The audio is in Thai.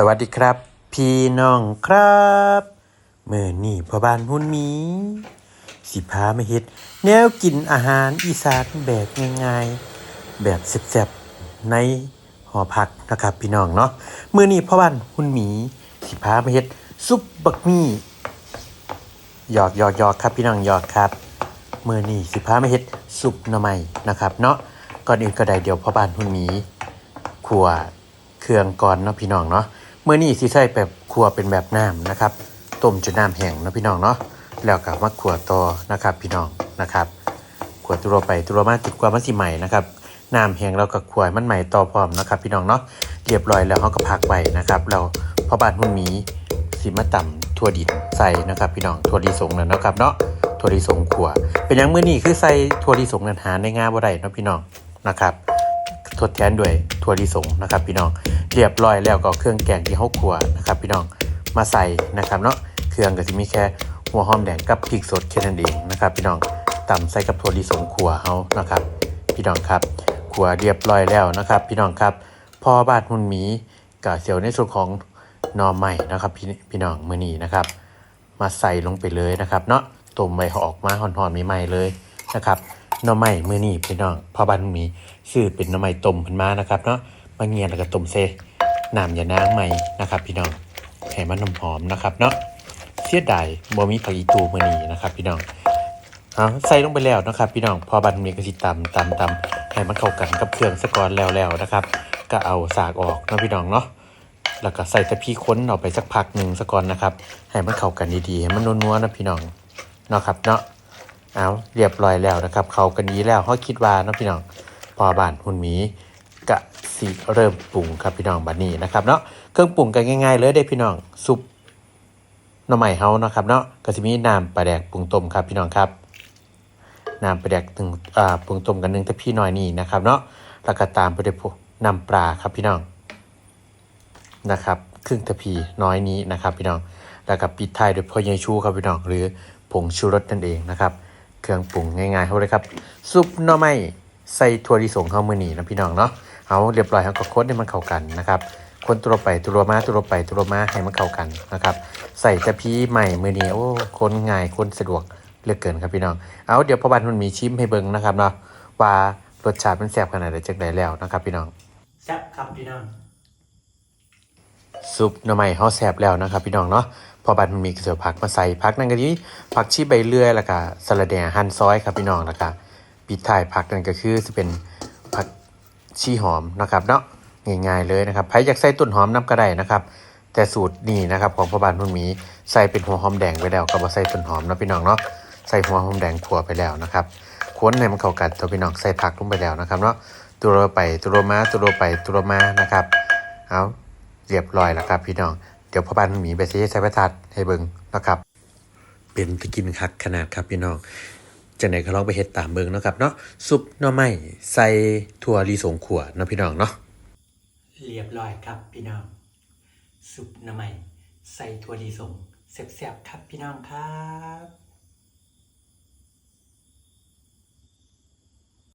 สวัสดีครับ พี่น้องครับเมื่อนี่พ่อบ้านหุ่นหมี สิพามาเฮ็ด แนวกินอาหารอีสานแบบง่ายๆ แบบแซ่บๆในหอพักนะครับพี่น้องเนาะเมื่อนี่พ่อบ้านหุ่นหมี สิพามาเฮ็ดซุปบักมี่หยอกหยอกหยอกครับพี่น้องหยอกครับเมื่อนี่สิพามาเฮ็ดซุปหน่อไม้นะครับ เนาะก่อนอื่นก็ได้เดี๋ยวพ่อบ้านหุ่นหมีขัวเครื่องก่อนเนาะพี่น้องเนาะ มื่อนี้สิใส่แบบขัวเป็นแบบน้ำนะครับ ต้มจนน้ำแห้งนะพี่น้องเนาะแล้วก็มาขัวต่อนะครับ พี่น้องนะครับขัวตัวไปตัวมาจุดกว่ามันสิใหม่นะครับน้ำแห้งแล้วก็ขัวให้มันใหม่ต่อพร้อมนะครับ พี่น้องเนาะเรียบร้อยแล้วเขาก็พักไว้นะครับ เราพอบานหุ่นหมีสิมาต่ำถั่วดินใส่นะครับ พี่น้องถั่วลิสงนั่นนะครับเนาะถั่วลิสงขัวเป็นอย่างมื้อนี้คือใส่ถั่วลิสงนันหาในงาบ่ได้เนาะพี่น้องนะครับ ทดแทนด้วยถั่วลิสงนะครับพี่น้องเรียบร้อยแล้วก็เครื่องแกงที่เขาขัวนะครับพี่น้องมาใส่นะครับเนาะเครื่องก็จะมีแค่หัวหอมแดงกับพริกสดแค่นั้นเองนะครับ พี่น้องตำใส่กับถั่วลิสงขัวเขานะครับ พี่น้องครับขัวเรียบร้อยแล้วนะครับ พี่น้องครับพอบาดหุ่นหมีกับเสียวในส่วนของนอใหม่นะครับพี่พี่น้องมือนี้นะครับ มาใส่ลงไปเลยนะครับ เนาะต้มใบออกมาหอนๆใหม่ๆเลยนะครับ หน่อไม้มือนี้พี่น้องพอบ้านมีชื่อเป็นหน่อไม้ต้มขึ้นมานะครับเนาะมาเงียนแล้วก็ต้มเซน้ำยานางใหม่นะครับ พี่น้องให้มันหอมๆนะครับเนาะเสียดายบ่มีผักอีตูมือนี้นะครับ พี่น้องเอาใส่ลงไปแล้วนะครับ พี่น้องพอบ้านมีก็สิตำตำตำให้มันเข้ากันกับเครื่องสกอนแล้วแล้วนะครับ ก็เอาสากออกนะพี่น้องเนาะแล้วก็ใส่ต่พี่ค้นออกไปสักพักหนึ่งสักก่อนนะครับ ให้มันเข้ากันดีๆให้มันนัวๆนะพี่น้องเนาะครับเนาะ เอาเรียบร้อยแล้วนะครับ เขากันดีแล้วเขาคิดว่าเนาะพี่น้องพอบานหุ่นหมีกะสีเริ่มปรุงครับพี่น้องบัดนี้นะครับเนาะเครื่องปรุงกันง่ายๆเลยเด้พี่น้องซุปหน่อไม้เฮานะครับเนาะก็จะมีน้ำปลาแดกปรุงต้มครับพี่น้องครับน้ำปลาแดกหนึ่งอ่าปรุงต้มกันหนึ่งแต่พี่น้อยนี่นะครับเนาะแล้วก็ตามไปด้วยน้ำปลาครับพี่น้องนะครับครึ่งทพีน้อยนี้นะครับพี่น้องแล้วก็ปิดท้ายด้วยพ่อใหญ่ชูครับพี่น้องหรือผงชูรสนั่นเองนะครับ เครื่องปรุงง่ายๆเขาเลยครับ ซุปหน่อไม้ใส่ถั่วลิสงเข้ามือหนีนะพี่น้องเนาะเอาเรียบร้อยเขาก็คนให้มันเข้ากันนะครับคนตัวไปตัวมาตัวไปตัวมาให้มันเข้ากันนะครับ ใส่ตะพีใหม่มือนี้โอ้คนง่ายคนสะดวกเหลือเกินครับพี่น้องเอาเดี๋ยวพอบันมันมีชิมให้เบิ่งนะครับเนาะว่ารสชาติมันแซ่บขนาดไหนจากไหนแล้วนะครับ พี่น้องแซ่บครับพี่น้องซุปหน่อไม้เฮาแซ่บแล้วนะครับ พี่น้องเนาะพ อบัดมันมีกระเสือผักมาใส่ผักนั่นก็ที่ผักชีใบเลื่อยแล้วก็สะระแหน่หั่นซอยครับพี่น้องแล้วก็ปิดท้ายผักนั่นก็คือจะเป็นผักชีหอมนะครับเนาะง่ายๆเลยนะครับใครอยากใส่ต้นหอมน้ำก็ได้นะครับ แต่สูตรนี่นะครับของพ่อบ้านพุ่นหมีใส่เป็นหัวหอมแดงไปแล้วก็มาใส่ต้นหอมนะพี่น้องเนาะใส่หัวหอมแดงขั่วไปแล้วนะครับค้นให้มันเข้ากันตัวพี่น้องใส่ผักลงไปแล้วนะครับเนาะตัวเราไปตัวเรามาตัวเราไปตัวเรามานะครับเอาเรียบร้อยแล้วครับพี่น้อง เดี๋ยวพ่อบ้านหมีไปซื้อใช้ประทัดให้เบิ่งนะครับ เป็นตะกินคักขนาดครับพี่น้องจังไหนก็ลองไปเฮ็ดตามเบิ่งเนาะครับเนาะซุปหน่อไม้ใส่ถั่วลิสงขั่วเนาะพี่น้องเนาะเรียบร้อยครับพี่น้องซุปหน้ำใหม่ใส่ถั่วลิสงแซ่บๆครับพี่น้องครับ